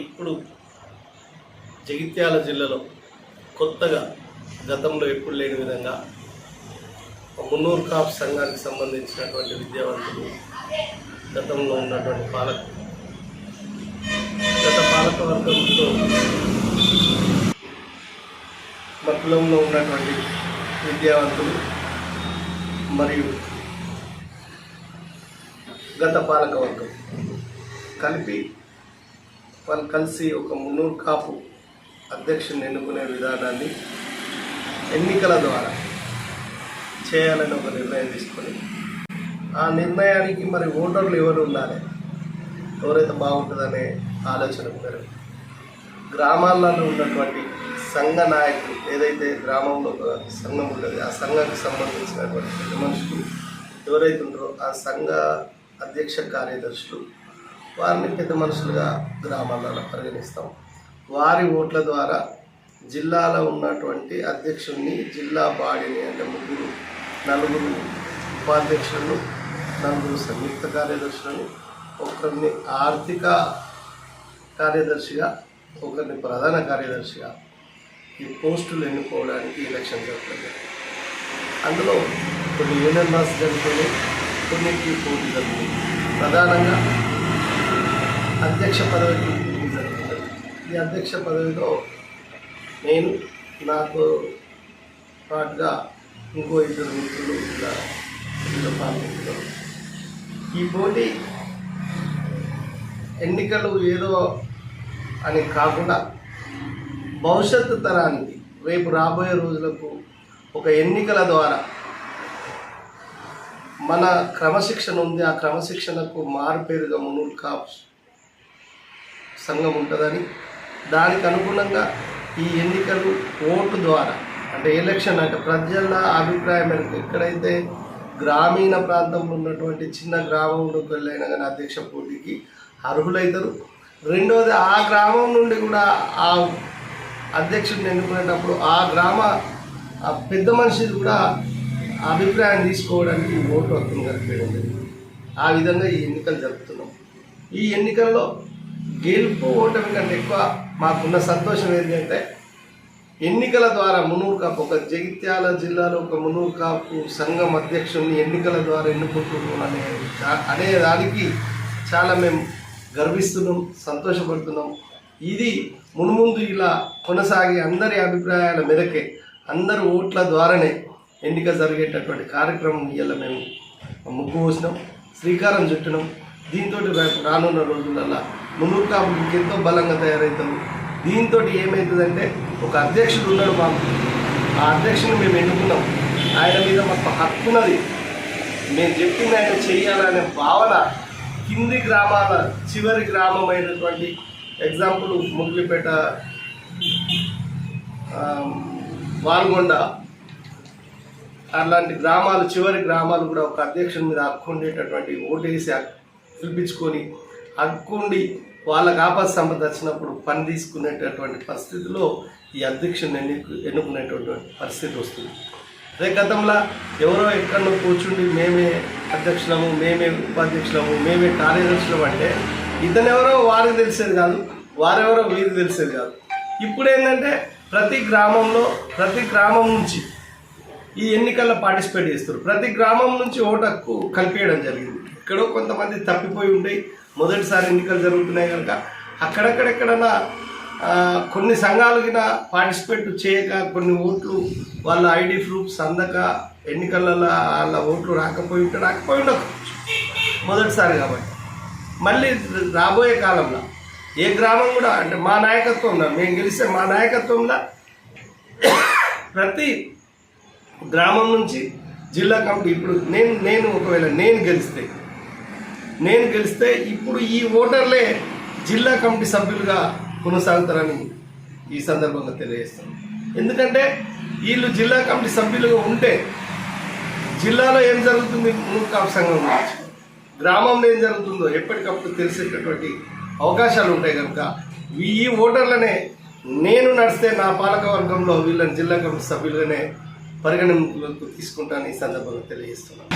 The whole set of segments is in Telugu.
ఇప్పుడు జగిత్యాల జిల్లాలో కొత్తగా గతంలో ఎప్పుడు లేని విధంగా మున్నూరు కాప్ సంఘానికి సంబంధించినటువంటి విద్యావంతులు గతంలో ఉన్నటువంటి పాలకులు గత పాలకవర్గంతో మకులంలో ఉన్నటువంటి విద్యావంతులు మరియు గత పాలకవర్గం కలిపి వాళ్ళు కలిసి ఒక మున్నూరు కాపు అధ్యక్షుని ఎన్నుకునే విధానాన్ని ఎన్నికల ద్వారా చేయాలని ఒక నిర్ణయం తీసుకొని ఆ నిర్ణయానికి మరి ఓటర్లు ఎవరు ఉండాలి? ఎవరైతే బాగుంటుందనే ఆలోచన మేరకు గ్రామాలలో ఉన్నటువంటి సంఘ నాయకులు ఏదైతే గ్రామంలో ఒక సంఘం ఉంటుంది ఆ సంఘానికి సంబంధించినటువంటి పెద్ద మనుషులు ఎవరైతే ఉంటారో ఆ సంఘ అధ్యక్ష కార్యదర్శులు వారిని పెద్ద మనుషులుగా గ్రామాలలో పరిగణిస్తాం. వారి ఓట్ల ద్వారా జిల్లాలో ఉన్నటువంటి అధ్యక్షుడిని జిల్లా బాడీని అంటే ముగ్గురు నలుగురు ఉపాధ్యక్షులను నలుగురు సంయుక్త కార్యదర్శులను ఒకరిని ఆర్థిక కార్యదర్శిగా ఒకరిని ప్రధాన కార్యదర్శిగా ఈ పోస్టులు ఎన్నుకోవడానికి ఎలక్షన్ జరుగుతుంది అందులో కొన్ని యూనియన్ మాస్ జరుగుతుంది కొన్నింటికి పోటీ జరుగుతుంది. ప్రధానంగా అధ్యక్ష పదవికి ఈ అధ్యక్ష పదవిలో నేను నాకు పాటుగా ఇంకో ఇద్దరు మిత్రులు ఇలా ఇందులో ఈ పోటీ ఎన్నికలు ఏదో అని కాకుండా భవిష్యత్తు తరానికి రేపు రాబోయే రోజులకు ఒక ఎన్నికల ద్వారా మన క్రమశిక్షణ ఉంది. ఆ క్రమశిక్షణకు మారుపేరుగా మున్నూరు కాప్స్ సంఘం ఉంటుందని. దానికి అనుగుణంగా ఈ ఎన్నికలు ఓటు ద్వారా అంటే ఎలక్షన్ అంటే ప్రజల అభిప్రాయం మేరకు ఎక్కడైతే గ్రామీణ ప్రాంతంలో ఉన్నటువంటి చిన్న గ్రామంలో వెళ్ళైనా కానీ అధ్యక్ష పోటీకి అర్హులవుతారు రెండవది ఆ గ్రామం నుండి కూడా ఆ అధ్యక్షుడిని ఎన్నుకునేటప్పుడు ఆ గ్రామ ఆ పెద్ద మనిషి కూడా అభిప్రాయం తీసుకోవడానికి ఓటు హక్కును కలిపేయడం జరిగింది. ఆ విధంగా ఈ ఎన్నికలు జరుపుతున్నాం. ఈ ఎన్నికల్లో గెలుపు ఓటమి కంటే ఎక్కువ మాకున్న సంతోషం ఏంటంటే ఎన్నికల ద్వారా మునూరు కాపు ఒక జగిత్యాల జిల్లాలో ఒక మునూరు కాపు సంఘం అధ్యక్షుడిని ఎన్నికల ద్వారా ఎన్నుకుంటున్నాం అనే అనే దానికి చాలా మేము గర్విస్తున్నాం సంతోషపడుతున్నాం. ఇది మునుముందు ఇలా కొనసాగి అందరి అభిప్రాయాల మేరకే అందరు ఓట్ల ద్వారానే ఎన్నిక జరిగేటటువంటి కార్యక్రమం ఇలా మేము ముగ్గు పోసినాం శ్రీకారం చుట్టినాం. దీంతో రానున్న రోజులలో మున్నూరు ఎంతో ఇంకెంతో బలంగా తయారవుతారు దీంతో ఏమవుతుందంటే ఒక అధ్యక్షుడు ఉన్నాడు మాకు. ఆ అధ్యక్షుని మేము ఎన్నుకున్నాం. ఆయన మీద మాకు హక్కు ఉన్నది. మేము చెప్పింది ఆయన చేయాలనే భావన కింది గ్రామాల చివరి గ్రామమైనటువంటి ఎగ్జాంపుల్ ముగ్లిపేట వాల్గొండ అలాంటి గ్రామాలు చివరి గ్రామాలు కూడా ఒక అధ్యక్షుని మీద హక్కు ఉండేటటువంటి ఓటేసి పిలిపించుకొని హక్కుండి వాళ్ళకు ఆపద సంపద వచ్చినప్పుడు పని తీసుకునేటటువంటి పరిస్థితిలో ఈ అధ్యక్షుని ఎన్నిక ఎన్నుకునేటటువంటి పరిస్థితి వస్తుంది. అదే గతంలో ఎవరో ఎక్కడో కూర్చుండి మేమే అధ్యక్షులము మేమే ఉపాధ్యక్షులము మేమే కార్యదర్శులం అంటే ఇతనెవరో వారికి తెలిసేది కాదు వారెవరో వీరికి తెలిసేది కాదు. ఇప్పుడు ఏంటంటే ప్రతి గ్రామంలో ప్రతి గ్రామం నుంచి ఈ ఎన్నికల్లో పార్టిసిపేట్ చేస్తారు. ప్రతి గ్రామం నుంచి ఓటు హక్కు కల్పించడం జరిగింది. ఎక్కడో కొంతమంది తప్పిపోయి ఉంటాయి మొదటిసారి ఎన్నికలు జరుగుతున్నాయి కనుక అక్కడక్కడెక్కడన్నా కొన్ని సంఘాలు పార్టిసిపేట్ చేయక కొన్ని ఓట్లు వాళ్ళ ఐడి ప్రూఫ్స్ అందక ఎన్నికలలో వాళ్ళ ఓట్లు రాకపోయి ఉంటే రాకపోయి ఉండకపోవచ్చు. మొదటిసారి కాబట్టి. మళ్ళీ రాబోయే కాలంలో ఏ గ్రామం కూడా అంటే మా నాయకత్వంలో మేము గెలిస్తే మా నాయకత్వంలో ప్రతి గ్రామం నుంచి జిల్లా కమిటీ ఇప్పుడు నేను నేను ఒకవేళ నేను గెలిస్తే నేను గెలిస్తే ఇప్పుడు ఈ ఓటర్లే జిల్లా కమిటీ సభ్యులుగా కొనసాగుతారని ఈ సందర్భంగా తెలియజేస్తాను. ఎందుకంటే వీళ్ళు జిల్లా కమిటీ సభ్యులుగా ఉంటే జిల్లాలో ఏం జరుగుతుంది? మూర్ఖాపు సంఘం గురించి గ్రామంలో ఏం జరుగుతుందో ఎప్పటికప్పుడు తెలిసేటటువంటి అవకాశాలు ఉంటాయి కనుక ఈ ఓటర్లనే నేను నడిస్తే నా పాలక వర్గంలో వీళ్ళని జిల్లా కమిటీ సభ్యులుగానే పరిగణనలోకి తీసుకుంటాను ఈ సందర్భంగా తెలియజేస్తున్నాను.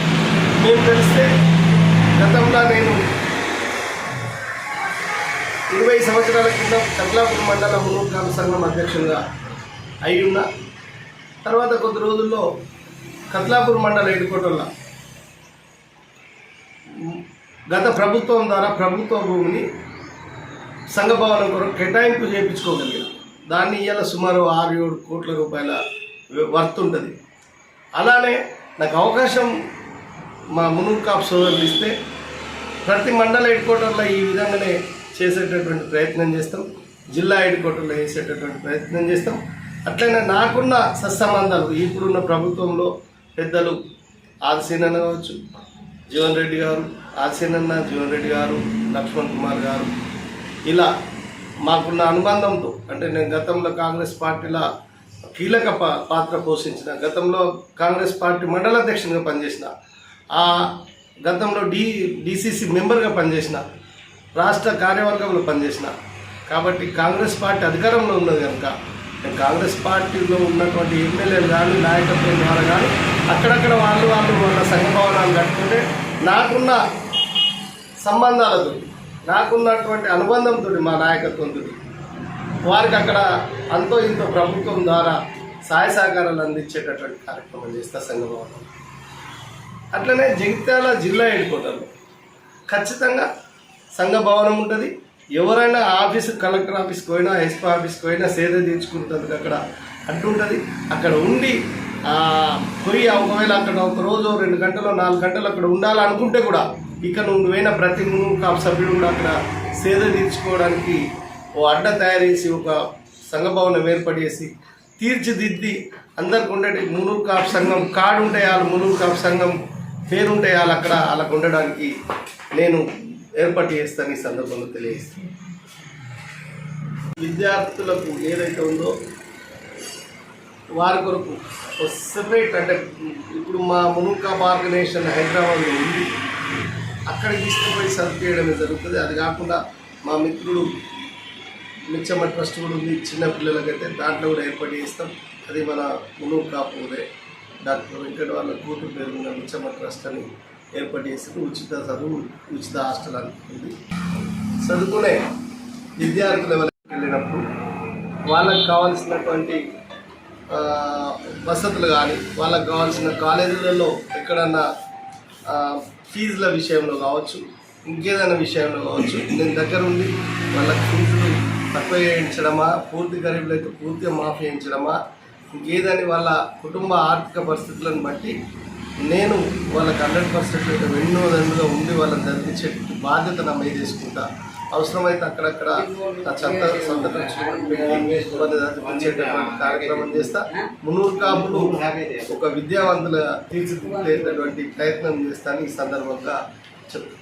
మేము తెలిస్తే గతంలో నేను ఇరవై సంవత్సరాల కింద కట్లాపూర్ మండలం మునూరు గ్రామ సంఘం అధ్యక్షులుగా అయి ఉన్నా తర్వాత కొద్ది రోజుల్లో కత్లాపూర్ మండల ఎడుకోటల్లో గత ప్రభుత్వం ద్వారా ప్రభుత్వ భూమిని సంఘభవనం కొరకు కేటాయింపు చేయించుకోగలిగిన. దాన్ని ఇవాళ సుమారు ఆరు ఏడు కోట్ల రూపాయల వర్త్ ఉంటుంది. అలానే నాకు అవకాశం మా మునూరు కాప్ సోదరులు ఇస్తే ప్రతి మండల హెడ్ క్వార్టర్లో ఈ విధంగానే చేసేటటువంటి ప్రయత్నం చేస్తాం. జిల్లా హెడ్ క్వార్టర్లో చేసేటటువంటి ప్రయత్నం చేస్తాం. అట్లనే నాకున్న సత్సంబంధాలు ఇప్పుడున్న ప్రభుత్వంలో పెద్దలు ఆదిసేనన్న కావచ్చు జీవన్ రెడ్డి గారు ఆదిసేనన్న జీవన్ రెడ్డి గారు లక్ష్మణ్ కుమార్ గారు ఇలా మాకున్న అనుబంధంతో అంటే నేను గతంలో కాంగ్రెస్ పార్టీలో కీలక పా- పాత్ర పోషించిన గతంలో కాంగ్రెస్ పార్టీ మండల అధ్యక్షునిగా పనిచేసిన ఆ గతంలో డి డిసిసి మెంబర్గా పనిచేసిన రాష్ట్ర కార్యవర్గంలో పనిచేసిన. కాబట్టి కాంగ్రెస్ పార్టీ అధికారంలో ఉన్నది కనుక నేను కాంగ్రెస్ పార్టీలో ఉన్నటువంటి ఎమ్మెల్యేలు కానీ నాయకత్వం ద్వారా కానీ అక్కడక్కడ వాళ్ళు వాళ్ళు వాళ్ళ సంఘ భవనాలు కట్టుకుంటే నాకున్న సంబంధాలతో నాకున్నటువంటి అనుబంధంతో మా నాయకత్వంతో వారికి అక్కడ అంతో ఇంతో ప్రభుత్వం ద్వారా సహాయ సహకారాలు అందించేటటువంటి కార్యక్రమం చేస్తా సంఘభవనం అట్లనే జగిత్యాల జిల్లా హెడ్కోటర్లో ఖచ్చితంగా సంఘ భవనం ఉంటుంది. ఎవరైనా ఆఫీసు కలెక్టర్ ఆఫీస్కి పోయినా ఎస్పీ ఆఫీస్కి పోయినా సేద తీర్చుకుంటుంది అక్కడ అంటుంటుంది అక్కడ ఉండి పోయి ఒకవేళ అక్కడ ఒక రోజు రెండు గంటలు నాలుగు గంటలు అక్కడ ఉండాలనుకుంటే కూడా ఇక నువ్వు పోయిన ప్రతి మునుగు కాపు సభ్యుడు కూడా అక్కడ సేద తీర్చుకోవడానికి ఓ అడ్డ తయారు చేసి ఒక సంఘ భవనం ఏర్పాటు చేసి తీర్చిదిద్ది. అందరికి ఉండేటి మునూరు కాపు సంఘం కార్డు ఉంటే వాళ్ళు మునూరు కాపు సంఘం. పేరుంటే వాళ్ళు అక్కడ వాళ్ళకు ఉండడానికి నేను ఏర్పాటు చేస్తాను ఈ సందర్భంలో తెలియజేస్తాను. విద్యార్థులకు ఏదైతే ఉందో వారి కొరకు సెపరేట్ అంటే ఇప్పుడు మా మునుకా ఆర్గనైజేషన్ హైదరాబాద్లో ఉంది. అక్కడికి తీసుకుపోయి సర్వ్ చేయడమే జరుగుతుంది. అది కాకుండా మా మిత్రుడు మిచ్చమ్మ ట్రస్ట్ కూడా ఉంది. చిన్నపిల్లలకైతే దాంట్లో కూడా ఏర్పాటు చేస్తాం. అది మన మునూరు డాక్టర్ వెంకట వాళ్ళ కూతురు పేరు ఉన్న మిచ్చమ్మ ట్రస్ట్ అని ఏర్పాటు చేసి ఉచిత చదువు ఉచిత హాస్టల్ అనుకుంది చదువుకునే విద్యార్థులు ఎవరికి వెళ్ళినప్పుడు వాళ్ళకి కావాల్సినటువంటి వసతులు కానీ వాళ్ళకి కావాల్సిన కాలేజీలలో ఎక్కడన్నా ఫీజుల విషయంలో కావచ్చు ఇంకేదైనా విషయంలో కావచ్చు నేను దగ్గర ఉండి వాళ్ళకి ఫీజులు తక్కువ చేయించడమా పూర్తి గరీబులైతే పూర్తిగా మాఫీ చేయించడమా ఏదని వాళ్ళ కుటుంబ ఆర్థిక పరిస్థితులను బట్టి నేను వాళ్ళకి హండ్రెడ్ పర్సెంట్ వెన్నుదండుగా ఉండి వాళ్ళని జరిపించే బాధ్యత నా మీద తీసుకుంటా అవసరమైతే అక్కడక్కడ నా చెత్త సొంత కార్యక్రమం చేస్తా. మున్నూరు కాపులు ఒక విద్యావంతుల తీర్చిదిద్దేటటువంటి ప్రయత్నం చేస్తాను. ఈ సందర్భంగా చెప్తాను